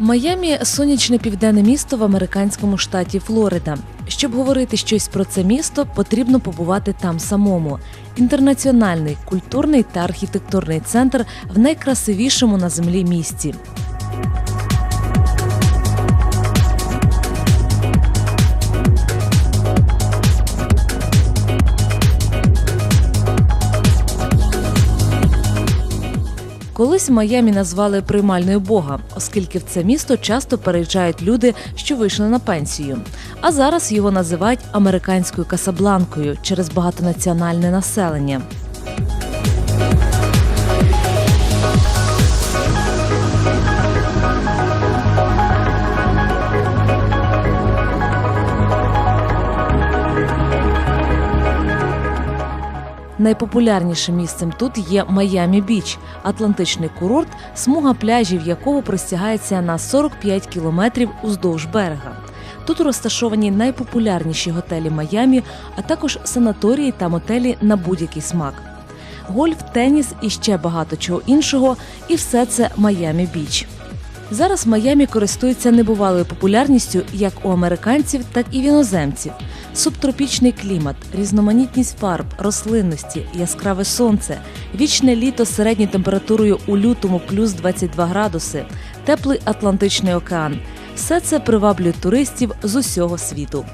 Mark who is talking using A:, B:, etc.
A: Майамі сонячне південне місто в американському штаті Флорида. Щоб говорити щось про це місто, потрібно побувати там самому. Інтернаціональний культурний та архітектурний центр в найкрасивішому на землі місті. Колись Майамі назвали приймальною Бога, оскільки в це місто часто переїжджають люди, що вийшли на пенсію. А зараз його називають американською Касабланкою через багатонаціональне населення. Найпопулярнішим місцем тут є Майамі Біч, атлантичний курорт, смуга пляжів якого простягається на 45 кілометрів уздовж берега. Тут розташовані найпопулярніші готелі Майамі, а також санаторії та мотелі на будь-який смак. Гольф, теніс і ще багато чого іншого, і все це Майамі Біч. Зараз Майамі користується небувалою популярністю як у американців, так і в іноземців. Субтропічний клімат, різноманітність фарб, рослинності, яскраве сонце, вічне літо з середньою температурою у лютому плюс 22 градуси, теплий Атлантичний океан. Все це приваблює туристів з усього світу.